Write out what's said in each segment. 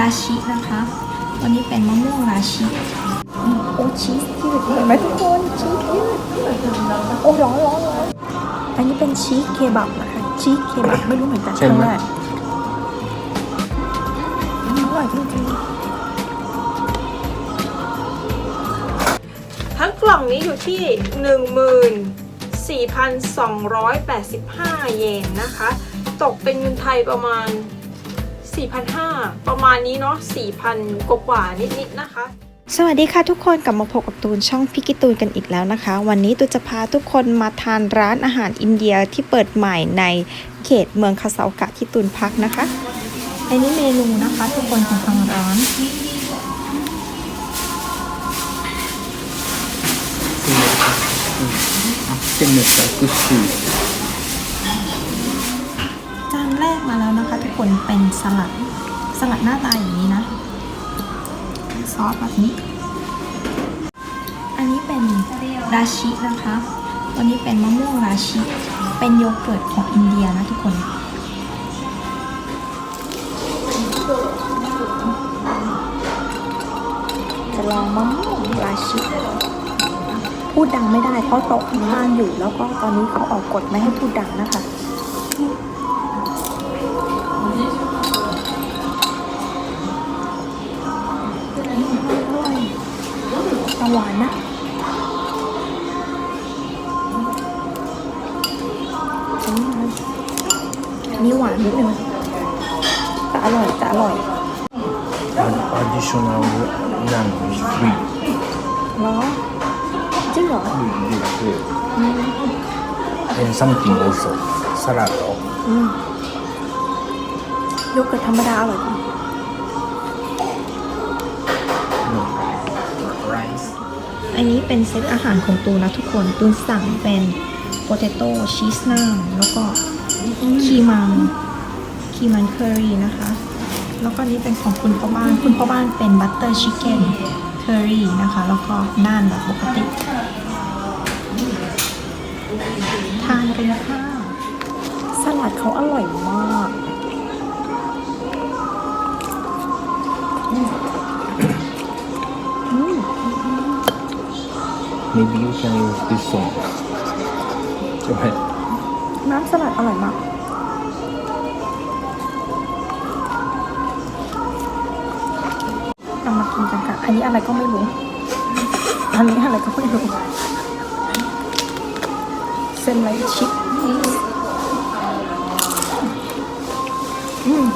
ราชินะคะ ตัวนี้เป็นมะม่วงราชิอืมโอ้ชีสยืดเห็นไหมทุกคนชีสยืดโอ้ร้อนร้อนร้อนอันนี้เป็นชีสเคบับนะคะชีสเคบับไม่รู้เหมือนกันใช่ไหมครั้งแรกอืมอร่อยจริงทั้งกล่องนี้อยู่ที่ 14,285 เยนนะคะ ตกเป็นเงินไทยประมาณ 4,500 ประมาณนี้เนาะ4,000 กว่าๆนิดๆนะคะสวัสดีค่ะทุกคนกลับมาพบกับตูนช่องพิกิตูนกันอีกแล้วนะคะ วันนี้ตูนจะพาทุกคนมาทานร้านอาหารอินเดียที่เปิดใหม่ในเขตเมืองคาซาโอกะที่ตูนพักนะคะอันนี้เมนูนะคะ ทุกคนของทางร้านเส้นหมี่กับกุชี แล้วนะคนเป็นสลัด สลัดหน้าตาอย่างนี้นะ ซอสแบบนี้ อันนี้เป็นราชินะคะตัวนี้เป็นมะม่วงราชิ เป็นโยเกิร์ตของอินเดียนะทุกคนจะลองมะม่วงราชิพูดดังไม่ได้เพราะโต๊ะข้างอยู่ แล้วก็ตอนนี้เขาออกกฎไม่ให้พูดดังนะคะ หวานนะอันนี่หวานนิดนึงแต่อร่อยแต่อร่อย additional lamb is free เหรอ จริงเหรอ yes yes and something also salad อืมโยเกิร์ตธรรมดาอร่อยกว่า อันนี้เป็นเซตอาหารของตูนนะทุกคน ตูนสั่งเป็นโปเตโต้ชีสน่าแล้วก็คีมัมคีมันเคอรี่นะคะ แล้วก็นี้เป็นของคุณพ่อบ้าน คุณพ่อบ้านเป็นบัตเตอร์ชิคเก้นเคอรี่นะคะ แล้วก็น่านแบบปกติ ทานกันค่ะสลัดเขาอร่อยมาก maybe you can use this one ใช่ไหมน้ำสลัดอร่อยมากเรามากินกันค่ะ อันนี้อะไรก็ไม่รู้ อันนี้อะไรก็ไม่รู้ เส้นไรชิปอืม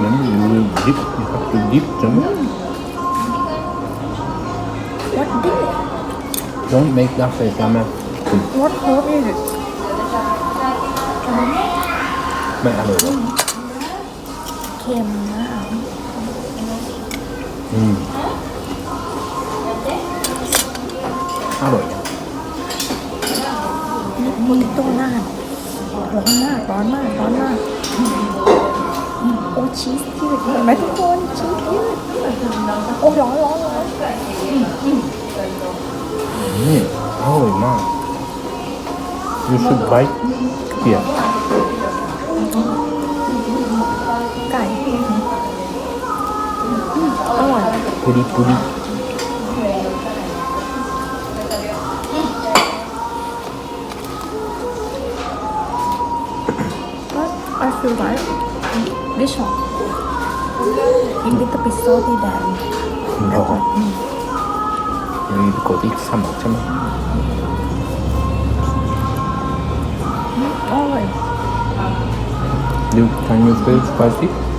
then you will dip you have to dip ใช่ไหม what this don't make that face ใช่ไหม what herb is it ไม่อร่อยหรอกเค็มมากอืมอร่อยอะนี่โปเตโต้หน้าร้อนมากร้อนมากร้อนมาก โอ้ชีสยืดเห็นไหมทุกคนชีสยืดโอ้ร้อนร้อนร้อนอืมอร่อยมาก you should buy here ไก่อืมอร่อยพุริพุริ But I feel like this one a little bit salty than หรอนี่กดอีกสามใช่ไหมอร่อย you can you feel spicy you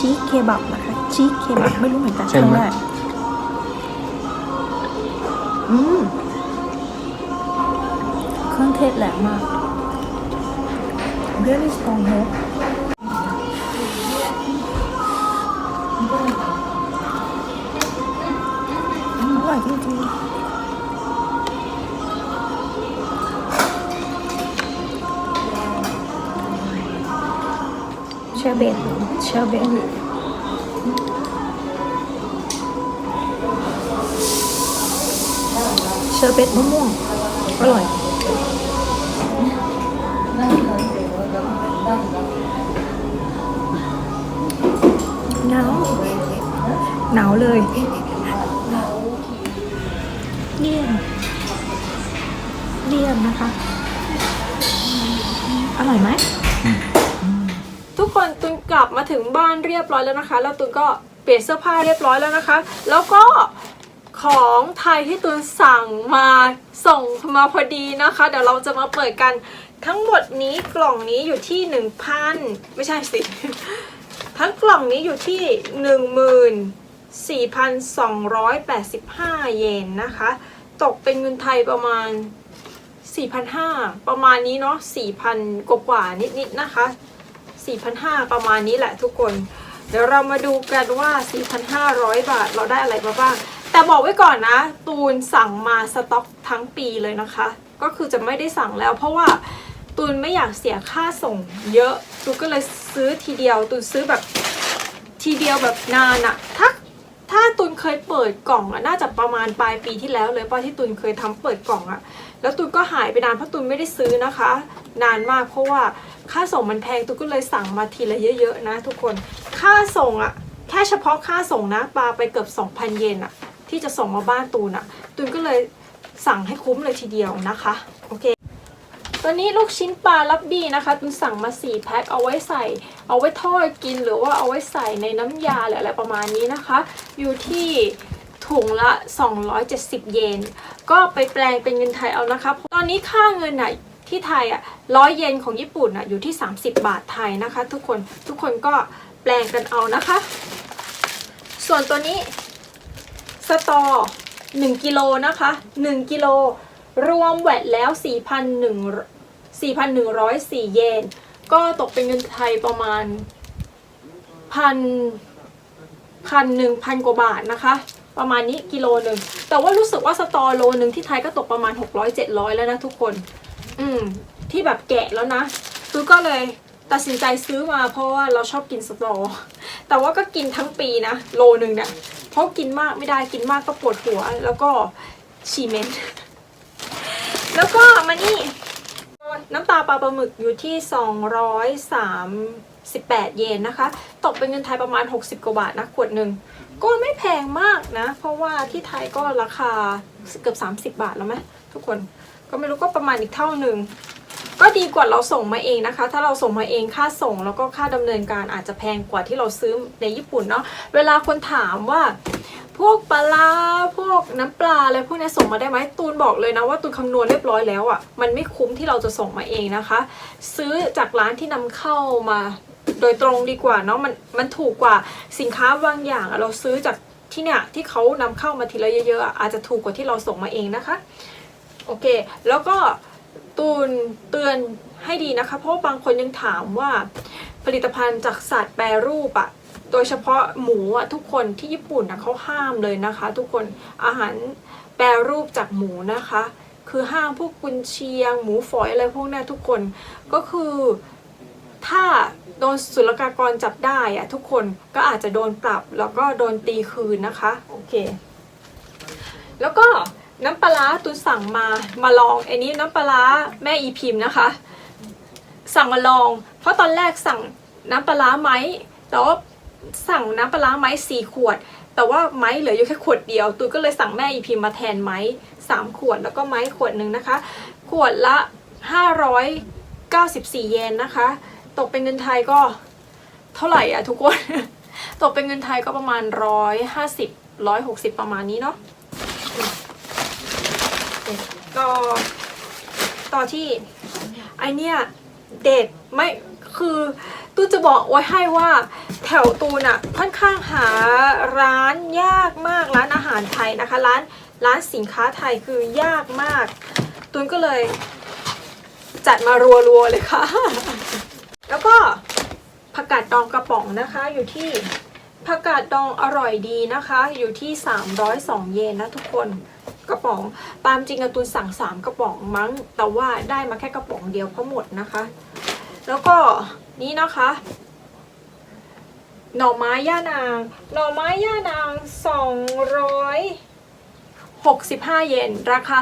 ชีสเคบับนะคะชีสเคบับไม่รู้เหมือนกันคใช่รั้งไหม แรกอืมเครื่องเทศแหลมมาก very strong herb ตเชอร์เบตเชอร์เบตมะม่วงอร่อย หนาว หนาวเลย เลี่ยมเลี่ยมนะคะ อร่อยไหมทุ กคนตุนกลับมาถึงบ้านเรียบร้อยแล้วนะคะ แล้วตุนก็เปลี่ยนเสื้อผ้าเรียบร้อยแล้วนะคะ แล้วก็ของไทยที่ตุนสั่งมาส่งมาพอดีนะคะ เดี๋ยวเราจะมาเปิดกันทั้งหมดนี้กล่องนี้อยู่ที่ 1,000 ไม่ใช่สิ ทั้งกล่องนี้อยู่ที่ 14,285 เยนนะคะ ตกเป็นเงินไทยประมาณ 4,500 ประมาณนี้เนาะ4,000 กว่าๆนิดๆนะคะ 4,500 ประมาณนี้แหละทุกคน เดี๋ยวเรามาดูกันว่า 4,500 บาทเราได้อะไรมาบ้าง แต่บอกไว้ก่อนนะ ตูนสั่งมาสต็อกทั้งปีเลยนะคะ ก็คือจะไม่ได้สั่งแล้ว เพราะว่าตูนไม่อยากเสียค่าส่งเยอะ ตูนก็เลยซื้อทีเดียว ตูนซื้อแบบทีเดียวแบบนานอะถ้าถ้าตูนเคยเปิดกล่องอะน่าจะประมาณปลายปีที่แล้วเลยป่ะที่ตูนเคยทำเปิดกล่องอะแล้วตูนก็หายไปนานเพราะตูนไม่ได้ซื้อนะคะ นานมากเพราะว่า ค่าส่งมันแพงตูนก็เลยสั่งมาทีละเยอะๆนะ ทุกคน ค่าส่งอะแค่เฉพาะค่าส่งนะปลาไปเกือบ2,000 เยนอะที่จะส่งมาบ้านตูนอะตูนก็เลยสั่งให้คุ้มเลยทีเดียวนะคะ โอเคตัวนี้ลูกชิ้นปลาลับบี้นะคะตุนสั่งมา 4 แพ็คเอาไว้ใส่ เอาไว้ทอดกินหรือว่าเอาไว้ใส่ในน้ำยาหรืออะไรประมาณนี้นะคะ อยู่ที่ถุงละ 270 เยน ก็ไปแปลงเป็นเงินไทยเอานะคะ ตอนนี้ค่าเงินอะ ที่ไทยอะร้อยเยนของญี่ปุ่นอะอยู่ที่ 30 บาทไทยนะคะ ทุกคนทุกคนก็แปลงกันเอานะคะ ส่วนตัวนี้สตอ 1กิโลนะคะ1กิโลรวมแวดแล้ว 4,100 4,104 เยน ก็ตกเป็นเงินไทยประมาณพันพันหนึ่งพันกว่าบาทนะคะ ประมาณนี้กิโลหนึ่ง แต่ว่ารู้สึกว่าสตอโลหนึ่งที่ไทยก็ตกประมาณ 600 700 แล้วนะทุกคน อืมที่แบบแกะแล้วนะตูก็เลยตัดสินใจซื้อมาเพราะว่าเราชอบกินสตอแต่ว่าก็กินทั้งปีนะ โลหนึ่งเนี่ยเพราะกินมากไม่ได้กินมากก็ปวดหัว แล้วก็ฉี่เหม็นแล้วก็มานี่น้ำตาปลาปลาหมึกอยู่ที่ 238 เยนนะคะ ตกเป็นเงินไทยประมาณ 60 กว่าบาทนะขวดหนึ่งก็ไม่แพงมากนะ เพราะว่าที่ไทยก็ราคาเกือบ 30 บาทแล้วไหมทุกคน ก็ไม่รู้ก็ประมาณอีกเท่าหนึ่งก็ดีกว่าเราส่งมาเองนะคะ ถ้าเราส่งมาเองค่าส่งแล้วก็ค่าดำเนินการอาจจะแพงกว่าที่เราซื้อในญี่ปุ่นเนาะเวลาคนถามว่าพวกปลาพวกน้ำปลาอะไรพวกนี้ส่งมาได้ไหมตูนบอกเลยนะว่าตูนคำนวณเรียบร้อยแล้วอะ่ะมันไม่คุ้มที่เราจะส่งมาเองนะคะ ซื้อจากร้านที่นำเข้ามา โดยตรงดีกว่าเนาะมันมันถูกกว่าสินค้าบางอย่างเราซื้อจากที่เนี่ยที่เขานำเข้ามาทีละเยอะๆอาจจะถูกกว่าที่เราส่งมาเองนะคะ โอเค แล้วก็ตูนเตือนให้ดีนะคะ เพราะว่าบางคนยังถามว่าผลิตภัณฑ์จากสัตว์แปรรูปอะโดยเฉพาะหมูอะทุกคนที่ญี่ปุ่นนะเขาห้ามเลยนะคะ ทุกคนอาหารแปรรูปจากหมูนะคะ คือห้ามพวกกุนเชียง หมูฝอยอะไรพวกนี้ยทุกคนก็คือถ้าโดนศุลกากรจับได้อะทุกคนก็อาจจะโดนปรับแล้วก็โดนตีคืนนะคะ โอเค แล้วก็ น้ำปลาตุนสั่งมามาลองไอันนี้น้ำปลาแม่อีพิมพ์นะคะ สั่งมาลอง เพราะตอนแรกสั่งน้ำปลาไหมแต่ว่าสั่งน้ำปลาไหมสี่ขวด แต่ว่าไม้เหลืออยู่แค่ขวดเดียวตูนก็เลยสั่งแม่อีพิมพ์มาแทนไม้สามขวดแล้วก็ไม้ขวดหนึ่งนะคะ ขวดละ594เก้าสิบสี่เยนนะคะ ตกเป็นเงินไทยก็เท่าไหร่อะทุกคน ตกเป็นเงินไทยก็ประมาณ150 160ประมาณนี้เนาะ ก็ต่อที่ไอเนี่ยเด็ดไม่คือตูนจะบอกไว้ให้ว่าแถวตูนอะค่อนข้างหาร้านยากมากร้านอาหารไทยนะคะ ร้านร้านสินค้าไทยคือยากมาก ตูนก็เลย จัดมารัวๆเลยค่ะ แล้วก็ผักกาดดองกระป๋องนะคะอยู่ที่ผักกาดดองอร่อยดีนะคะ อยู่ที่ 302 เยนนะทุกคน กระป๋อง ตามจริงอะตูนสั่ง3กระป๋องมั้ง แต่ว่าได้มาแค่กระป๋องเดียวเพราะหมดนะคะ แล้วก็นี่นะคะ หน่อไม้ย่านาง หน่อไม้ย่านาง265 เยน ราคา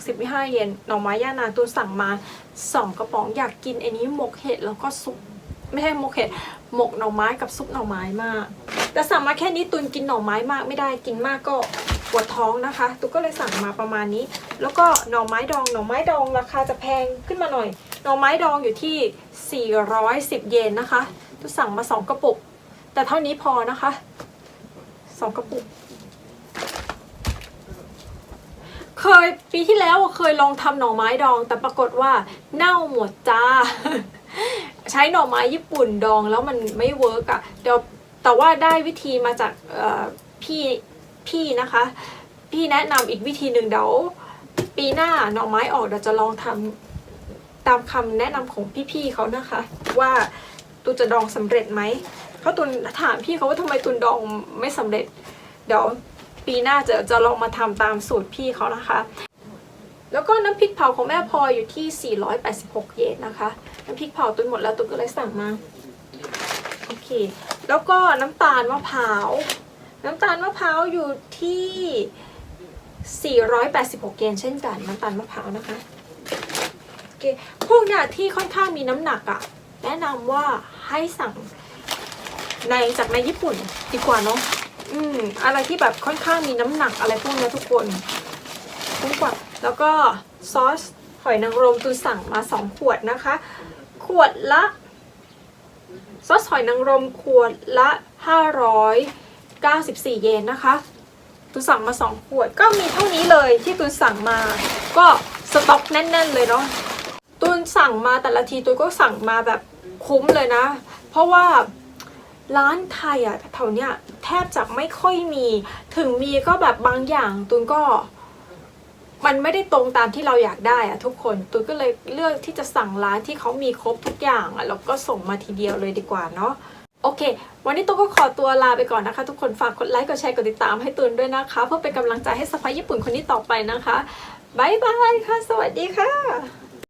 265 เยน หน่อไม้ย่านางตูนสั่งมา 2 กระป๋อง อยากกินอันนี้หมกเห็ดแล้วก็ซุป ไม่ใช่หมกเห็ด หมกหน่อไม้กับซุปหน่อไม้มาก แต่สั่งมาแค่นี้ตุนกินหน่อไม้มากไม่ได้ กินมากก็ ปวดท้องนะคะ ตุนก็เลยสั่งมาประมาณนี้ แล้วก็หน่อไม้ดองหน่อไม้ดองราคาจะแพงขึ้นมาหน่อย หน่อไม้ดองอยู่ที่ 410 เยนนะคะ ตุนสั่งมา 2 กระปุก แต่เท่านี้พอนะคะ 2 กระปุก เคยปีที่แล้วเคยลองทำหน่อไม้ดอง แต่ปรากฏว่าเน่าหมดจ้า ใช้หน่อไม้ญี่ปุ่นดองแล้วมันไม่เวิร์กอะเดี๋ยวแต่ว่าได้วิธีมาจากพี่ พี่นะคะ พี่แนะนำอีกวิธีหนึ่งเดี๋ยวปีหน้าหน่อไม้ออกเดี๋ยวจะลองทำตามคำแนะนำของพี่ๆเขานะคะ ว่าตูจะดองสำเร็จไหมเพราตุนถามพี่เขาว่าทำไมตุนดองไม่สำเร็จ เดี๋ยวปีหน้าจะจะลองมาทำตามสูตรพี่เขานะคะ แล้วก็น้ำพริกเผาของแม่พลอยอยู่ที่ 486 เยนนะคะ น้ำพริกเผาตุนหมดแล้วตุนก็เลยสั่งมา โอเค แล้วก็น้ำตาลมะพร้าว น้ำตาลมะพร้าวอยู่ที่ 486 เยนเช่นกัน น้ำตาลมะพร้าวนะคะโอเคพวกเนี่ยที่ค่อนข้างมีน้ำหนักอะแนะนำว่าให้สั่งในจากในญี่ปุ่นดีกว่าเนาะอืมอะไรที่แบบค่อนข้างมีน้ำหนักอะไรพวกนี้ทุกคนคุ้มกว่าแล้วก็ซอสหอยนางรมตูสั่งมา 2 ขวดนะคะ ขวดละ ซอสหอยนางรมขวดละ 94 เยนนะคะตูนสั่งมา 2 ขวดก็มีเท่านี้เลยที่ตูนสั่งมา ก็สต็อกแน่น ๆ เลยเนาะตูนสั่งมาแต่ละทีตูนก็สั่งมาแบบคุ้มเลยนะ เพราะว่าร้านไทยอะแถวเนี้ยแทบจะไม่ค่อยมี ถึงมีก็แบบบางอย่างตูนก็ มันไม่ได้ตรงตามที่เราอยากได้อะทุกคนตูนก็เลยเลือกที่จะสั่งร้านที่เขามีครบทุกอย่างอะแล้วก็ส่งมาทีเดียวเลยดีกว่าเนาะ โอเค วันนี้ตุ๊ก็ขอตัวลาไปก่อนนะคะ ทุกคนฝากกดไลค์ กดแชร์ กดติดตามให้ตูนด้วยนะคะ เพื่อเป็นกำลังใจให้สไปญี่ปุ่นคนนี้ต่อไปนะคะบายบายค่ะ สวัสดีค่ะ